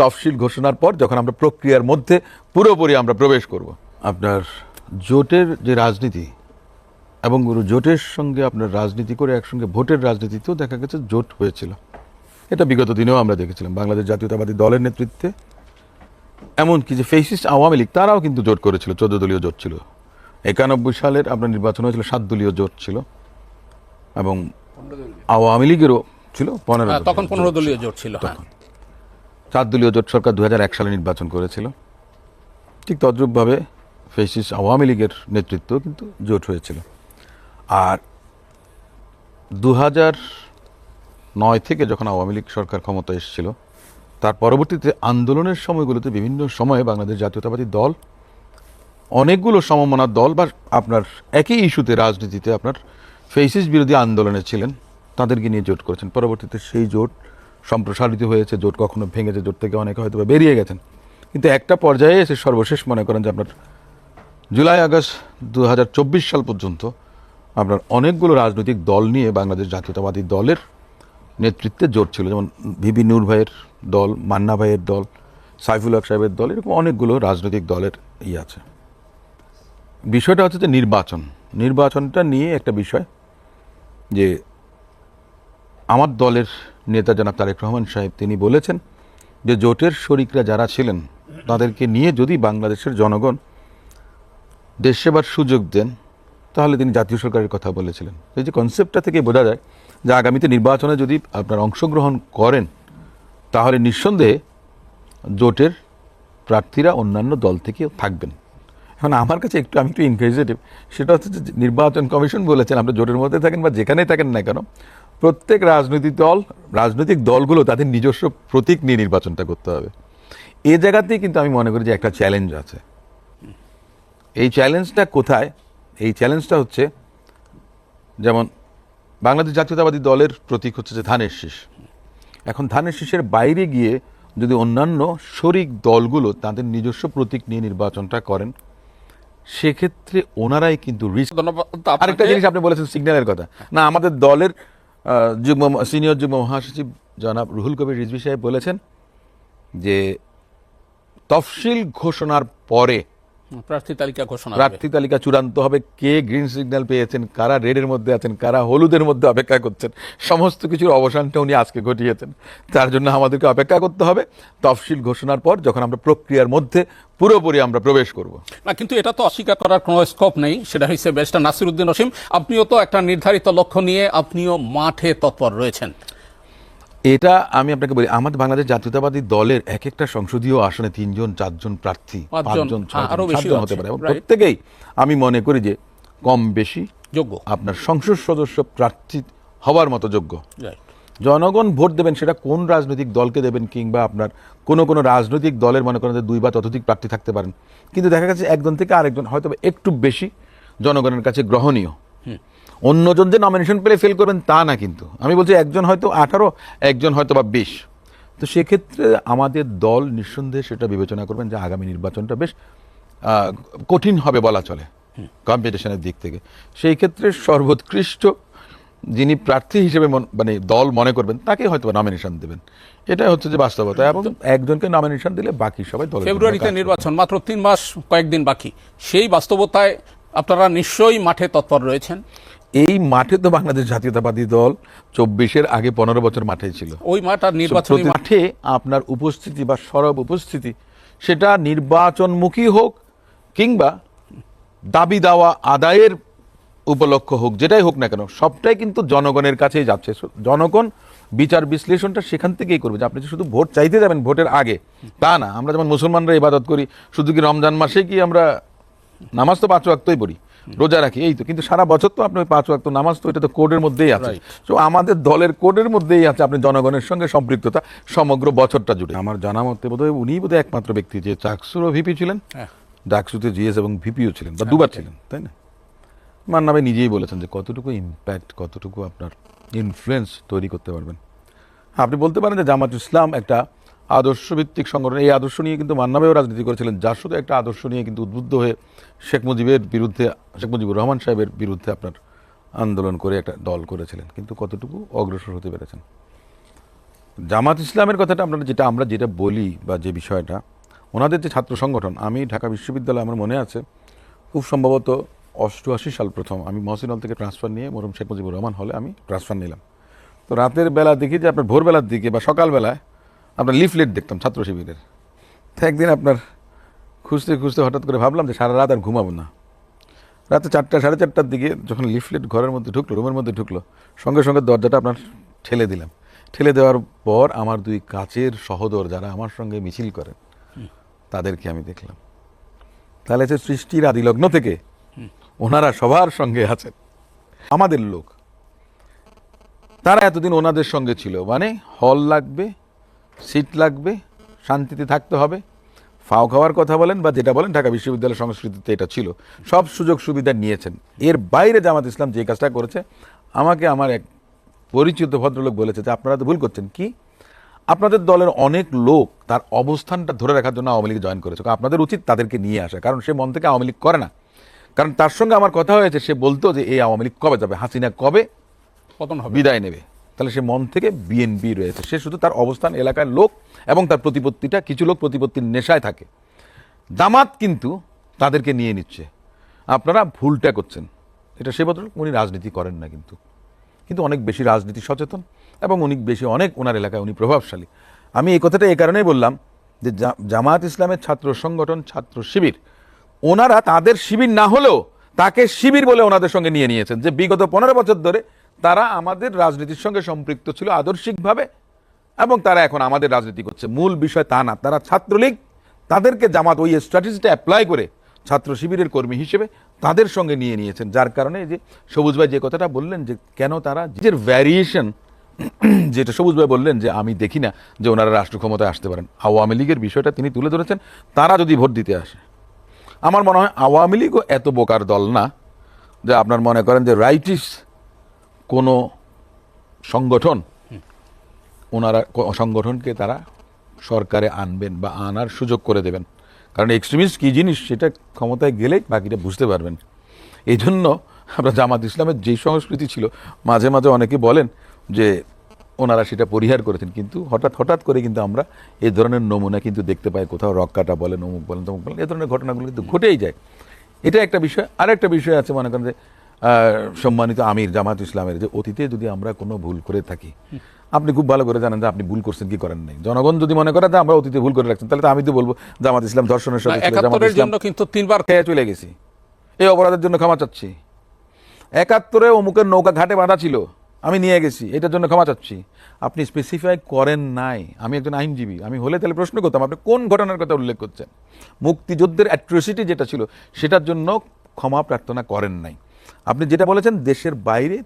তফসিল ঘোষণার পর যখন আমরা প্রক্রিয়ার মধ্যে পুরোপুরি আমরা প্রবেশ করব। আপনার জোটের যে রাজনীতি এবং জোটের সঙ্গে আপনার রাজনীতি করে একসঙ্গে ভোটের রাজনীতিতেও দেখা গেছে জোট হয়েছিল। এটা বিগত দিনেও আমরা দেখেছিলাম। বাংলাদেশ জাতীয়তাবাদী দলের নেতৃত্বে এমনকি যে ফেসিস্ট আওয়ামী লীগ তারাও কিন্তু জোট করেছিল চোদ্দ দলীয় জোট ছিল। একানব্বই সালের আপনার নির্বাচন হয়েছিল সাত দলীয় জোট ছিল এবং আওয়ামী লীগেরও ছিল পনেরো হ্যাঁ, তখন পনেরো দলীয় জোট ছিল হ্যাঁ। চার দলীয় জোট সরকার দু হাজার এক সালে নির্বাচন করেছিল। ঠিক তদ্রূপভাবে ফেসিস আওয়ামী লীগের নেতৃত্ব কিন্তু জোট হয়েছিল। আর দু নয় থেকে যখন আওয়ামী লীগ সরকার ক্ষমতা এসেছিল, তার পরবর্তীতে আন্দোলনের সময়গুলোতে বিভিন্ন সময়ে বাংলাদেশ জাতীয়তাবাদী দল, অনেকগুলো সমমনার দল বা আপনার একই ইস্যুতে রাজনীতিতে আপনার ফেসিস বিরোধী আন্দোলনে ছিলেন, তাদেরকে নিয়ে জোট করেছেন। পরবর্তীতে সেই জোট সম্প্রসারিত হয়েছে, জোট কখনো ভেঙেছে, জোট থেকে অনেকে হয়তো বেরিয়ে গেছেন। কিন্তু একটা পর্যায়ে এসে সর্বশেষ মনে করেন যে আপনার জুলাই আগস্ট দু হাজার চব্বিশ সাল পর্যন্ত আপনার অনেকগুলো রাজনৈতিক দল নিয়ে বাংলাদেশ জাতীয়তাবাদী দলের নেতৃত্বে জোট ছিল। যেমন ভিবি নূর ভাইয়ের দল, মান্না ভাইয়ের দল, সাইফুল হক সাহেবের দল, এরকম অনেকগুলো রাজনৈতিক দলের ই আছে। বিষয়টা হচ্ছে যে নির্বাচন। নির্বাচনটা নিয়ে একটা বিষয় যে আমার দলের নেতা জনাব তারেক রহমান সাহেব, তিনি বলেছেন যে জোটের শরিকরা যারা ছিলেন, তাদেরকে নিয়ে যদি বাংলাদেশের জনগণ দেশ সেবার সুযোগ দেন, তাহলে তিনি জাতীয় সরকারের কথা বলেছিলেন। এই যে কনসেপ্টটা থেকে বোঝা যায় যে আগামীতে নির্বাচনে যদি আপনার অংশগ্রহণ করেন, তাহলে নিঃসন্দেহে জোটের প্রার্থীরা অন্যান্য দল থেকেও থাকবেন। এখন আমার কাছে একটু, আমি একটু ইনক্রেজিটিভ সেটা হচ্ছে যে নির্বাচন কমিশন বলেছেন, আপনি জোটের মধ্যে থাকেন বা যেখানেই থাকেন না কেন প্রত্যেক রাজনৈতিক দল রাজনৈতিক দলগুলো তাদের নিজস্ব প্রতীক নিয়ে নির্বাচনটা করতে হবে। এ জায়গাতেই কিন্তু আমি মনে করি যে একটা চ্যালেঞ্জ আছে। এই চ্যালেঞ্জটা কোথায়? এই চ্যালেঞ্জটা হচ্ছে যেমন বাংলাদেশ জাতীয়তাবাদী দলের প্রতীক হচ্ছে যে ধানের শীষ। এখন ধানের শীষের বাইরে গিয়ে যদি অন্যান্য শরিক দলগুলো তাদের নিজস্ব প্রতীক নিয়ে নির্বাচনটা করেন সেক্ষেত্রে ওনারাই কিন্তু রিস্ক আরেকটা জিনিস আপনি বলেছেন সিগন্যালের কথা। না আমাদের দলের যুগ্ম সিনিয়র যুগ্ম মহাসচিব জনাব রুহুল কবির রিজভি সাহেব বলেছেন যে তফসিল ঘোষণার পরে প্রার্থী তালিকা ঘোষণা প্রার্থী তালিকা চূড়ান্ত হবে। কে গ্রিন সিগন্যাল পেয়েছেন কারা রেডের মধ্যে আছেন কারা হলুদের মধ্যে অপেক্ষা করছেন সমস্ত কিছুর অবসানটা উনি আজকে ঘটিয়েছেন। তার জন্য আমাদেরকে অপেক্ষা করতে হবে। তফসিল ঘোষণার পর যখন আমরা প্রক্রিয়ার মধ্যে পুরোপুরি আমরা প্রবেশ করব। না কিন্তু এটা তো অস্বীকার করার কোনো স্কোপ নেই। সেটা হচ্ছে ব্যারিস্টার নাসিরুদ্দিন রসিম আপনিও তো একটা নির্ধারিত লক্ষ্য নিয়ে আপনিও মাঠে তৎপর রয়েছেন। এটা আমি আপনাকে বলি আমাদের বাংলাদেশ জাতীয়তাবাদী দলের এক একটা সংসদীয় আসনে তিনজন চারজন প্রার্থী পাঁচজন, ছয়জন হতে পারে। এবং প্রত্যেকেই আমি মনে করি যে কম বেশি যোগ্য। আপনার সংসদ সদস্য প্রার্থী হওয়ার মতো যোগ্য। জনগণ ভোট দেবেন সেটা কোন রাজনৈতিক দলকে দেবেন কিংবা আপনার কোনো কোনো রাজনৈতিক দলের মনে করেন যে দুই বা ততোধিক প্রার্থী থাকতে পারেন। কিন্তু দেখা গেছে একজন থেকে আরেকজন হয়তো একটু বেশি জনগণের কাছে গ্রহণীয়। অন্যজন যে নমিনেশন পেলে ফেল করবেন তা না কিন্তু। আমি বলছি একজন হয়তো আঠারো একজন হয়তো বা বিশ। তো সেক্ষেত্রে আমাদের দল নিঃসন্দেহে সেটা বিবেচনা করবেন যে আগামী নির্বাচনটা বেশ কঠিন হবে বলা চলে কম্পিটিশনের দিক থেকে। সেই ক্ষেত্রে সর্বোৎকৃষ্ট যিনি প্রার্থী হিসেবে মন- দল মনে করবেন তাকে হয়তো নমিনেশন দেবেন। এটাই হচ্ছে যে বাস্তবতা। এবং একজনকে নমিনেশন দিলে বাকি সবাই দল ফেব্রুয়ারিতে নির্বাচন মাত্র তিন মাস কয়েকদিন বাকি। সেই বাস্তবতায় আপনারা নিশ্চয়ই মাঠে তৎপর রয়েছেন। এই মাঠে তো বাংলাদেশ জাতীয়তাবাদী দল চব্বিশের আগে পনেরো বছর মাঠেই ছিল। ওই মাঠ আর নির্বাচনী মাঠে। আপনার উপস্থিতি বা সরব উপস্থিতি সেটা নির্বাচনমুখী হোক কিংবা দাবি দাওয়া আদায়ের উপলক্ষ হোক যেটাই হোক না কেন সবটাই কিন্তু জনগণের কাছেই যাচ্ছে। জনগণ বিচার বিশ্লেষণটা সেখান থেকেই করবে যে আপনি শুধু ভোট চাইতে যাবেন ভোটের আগে তা না। আমরা যেমন মুসলমানরা ইবাদত করি শুধু কি রমজান মাসে কি আমরা নামাজ তো পাঁচ ওয়াক্তই পড়ি রোজা রাখি এই তো। কিন্তু সারা বছর তো আপনি পাঁচ ওয়াক্ত নামাজ তো এটা তো কোডের মধ্যেই আছে। তো আমাদের দলের কোডের মধ্যেই আছে আপনি জনগণের সঙ্গে সম্পৃক্ততা সমগ্র বছরটা জুড়ে। আমার জানা মতে বোধহয় উনিই বোধহয় একমাত্র ব্যক্তি যে চাকসুরও ভিপি ছিলেন হ্যাঁ। ডাকসুতে জিএস এবং ভিপিও ছিলেন বা দুবার ছিলেন তাই না? মান্না ভাই নিজেই বলেছেন যে কতটুকু ইম্প্যাক্ট কতটুকু আপনার ইনফ্লুয়েন্স তৈরি করতে পারবেন। আপনি বলতে পারেন যে জামাত ইসলাম একটা আদর্শ ভিত্তিক সংগঠন। এই আদর্শ নিয়ে কিন্তু মান্না ভাইও রাজনীতি করেছিলেন। যার শুধু একটা আদর্শ নিয়ে কিন্তু উদ্বুদ্ধ হয়ে শেখ মুজিবের বিরুদ্ধে, শেখ মুজিবুর রহমান সাহেবের বিরুদ্ধে আপনার আন্দোলন করে একটা দল করেছিলেন। কিন্তু কতটুকু অগ্রসর হতে পেরেছেন? জামাত ইসলামের কথাটা আপনারা যেটা, আমরা যেটা বলি বা যে বিষয়টা, ওনাদের যে ছাত্র সংগঠন, আমি ঢাকা বিশ্ববিদ্যালয়ে, আমার মনে আছে, খুব সম্ভবত অষ্টআশি সাল প্রথম আমি মহসিন হল থেকে ট্রান্সফার নিয়ে মরুম শেখ মুজিবুর রহমান হলে আমি ট্রান্সফার নিলাম। তো রাতের বেলা দেখি যে আপনার ভোরবেলার দিকে বা সকালবেলায় আপনার লিফলেট দেখতাম, ছাত্র শিবিরের। তো একদিন আপনার খুঁজতে খুঁজতে হঠাৎ করে ভাবলাম যে সারা রাত আর ঘুমাবো না। রাতে চারটা, সাড়ে চারটার দিকে যখন লিফলেট ঘরের মধ্যে ঢুকলো রুমের মধ্যে ঢুকলো, সঙ্গে সঙ্গে দরজাটা আপনার ঠেলে দিলাম। ঠেলে দেওয়ার পর আমার দুই কাচের সহদর যারা আমার সঙ্গে মিছিল করেন, তাদেরকে আমি দেখলাম। তাহলে সে সৃষ্টির আদিলগ্ন থেকে ওনারা সবার সঙ্গে আছেন। আমাদের লোক। তারা এতদিন ওনাদের সঙ্গে ছিল। মানে হল লাগবে সিট লাগবে শান্তিতে থাকতে হবে। ফাও খাওয়ার কথা বলেন বা যেটা বলেন ঢাকা বিশ্ববিদ্যালয় সংস্কৃতিতে এটা ছিল। সব সুযোগ সুবিধা নিয়েছেন। এর বাইরে জামাত ইসলাম যে কাজটা করেছে আমাকে আমার এক পরিচিত ভদ্রলোক বলেছে যে আপনারা তো ভুল করছেন। কি? আপনাদের দলের অনেক লোক তার অবস্থানটা ধরে রাখার জন্য আওয়ামী লীগ জয়েন করেছে। আপনাদের উচিত তাদেরকে নিয়ে আসা। কারণ সে মন থেকে আওয়ামী লীগ করে না। কারণ তার সঙ্গে আমার কথা হয়েছে সে বলতো যে এই আওয়ামী লীগ কবে যাবে? হাসিনা কবে পতন হবে। বিদায় নেবে। তাহলে সে মন থেকে বিএনপি রয়েছে। সে শুধু তার অবস্থান, এলাকার লোক এবং তার প্রতিপত্তিটা, কিছু লোক প্রতিপত্তির নেশায় থাকে। জামাত কিন্তু তাদেরকে নিয়ে নিচ্ছে। আপনারা ভুলটা করছেন। এটা সে বদল উনি রাজনীতি করেন না কিন্তু। কিন্তু অনেক বেশি রাজনীতি সচেতন এবং অনেক বেশি অনেক ওনার এলাকায় উনি প্রভাবশালী। আমি এই কথাটা এই কারণেই বললাম যে জা- জামাত ইসলামের ছাত্র সংগঠন, ছাত্র শিবির, ওনারা তাদের শিবির না হলেও তাকে শিবির বলে ওনাদের সঙ্গে নিয়ে নিয়েছেন। যে বিগত পনেরো বছর ধরে তারা আমাদের রাজনীতির সঙ্গে সম্পৃক্ত ছিল আদর্শিকভাবে এবং তারা এখন আমাদের রাজনীতি করছে। মূল বিষয় তা না। তারা ছাত্রলীগ, তাদেরকে জামাত ওই স্ট্র্যাটেজিটা অ্যাপ্লাই করে ছাত্র শিবিরের কর্মী হিসেবে তাদের সঙ্গে নিয়ে নিয়েছেন। যার কারণে যে সবুজ ভাই যে কথাটা বললেন যে কেন তারা নিজের ভ্যারিয়েশন যেটা সবুজ ভাই বললেন যে আমি দেখি না যে ওনারা রাষ্ট্র ক্ষমতায় আসতে পারেন। আওয়ামী লীগের বিষয়টা তিনি তুলে ধরেছেন। তারা যদি ভোট দিতে আসে, আমার মনে হয় আওয়ামী লীগও এত বোকার দল না যে আপনার মনে করেন যে রাইটিস কোনো সংগঠন, ওনারা সংগঠনকে তারা সরকারে আনবেন বা আনার সুযোগ করে দেবেন। কারণ এক্সট্রিমিস্ট কী জিনিস, সেটা ক্ষমতায় গেলেই বাকিটা বুঝতে পারবেন। এই জন্য আমরা জামাত ইসলামের যেই সংস্কৃতি ছিল, মাঝে মাঝে অনেকে বলেন যে ওনারা সেটা পরিহার করেছেন, কিন্তু হঠাৎ হঠাৎ করে কিন্তু আমরা এই ধরনের নমুনা কিন্তু দেখতে পাই। কোথাও রক্কাটা বলেন, অমুক বলেন, তমুক বলেন এই ধরনের ঘটনাগুলো কিন্তু ঘটেই যায়। এটা একটা বিষয়। আর একটা বিষয় আছে, মনে করেন যে সম্মানিত আমির জামাত ইসলামের যে অতীতে যদি আমরা কোনো ভুল করে থাকি আপনি খুব ভালো করে জানেন যে আপনি ভুল করছেন কি করেন নাই। জনগণ যদি মনে করে যে আমরা অতীতে ভুল করে রাখছেন তাহলে তো আমি তো বলব জামাত ইসলাম ধর্ষণের সাথে জামাত ইসলাম কিন্তু তিনবার খেয়ে চলে গেছি। এই অপরাধের জন্য ক্ষমা চাচ্ছি। একাত্তরে অমুকের নৌকা ঘাটে বাঁধা ছিল আমি নিয়ে গেছি এটার জন্য ক্ষমা চাচ্ছি। আপনি স্পেসিফাই করেন নাই আমি একজন আইনজীবী আমি হলে তাহলে প্রশ্ন করতাম আপনি কোন ঘটনার কথা উল্লেখ করছেন? মুক্তিযুদ্ধের অ্যাট্রোসিটি যেটা ছিল সেটার জন্য ক্ষমা প্রার্থনা করেন নাই। আপনি যেটা বলেছেন দেশের বাইরে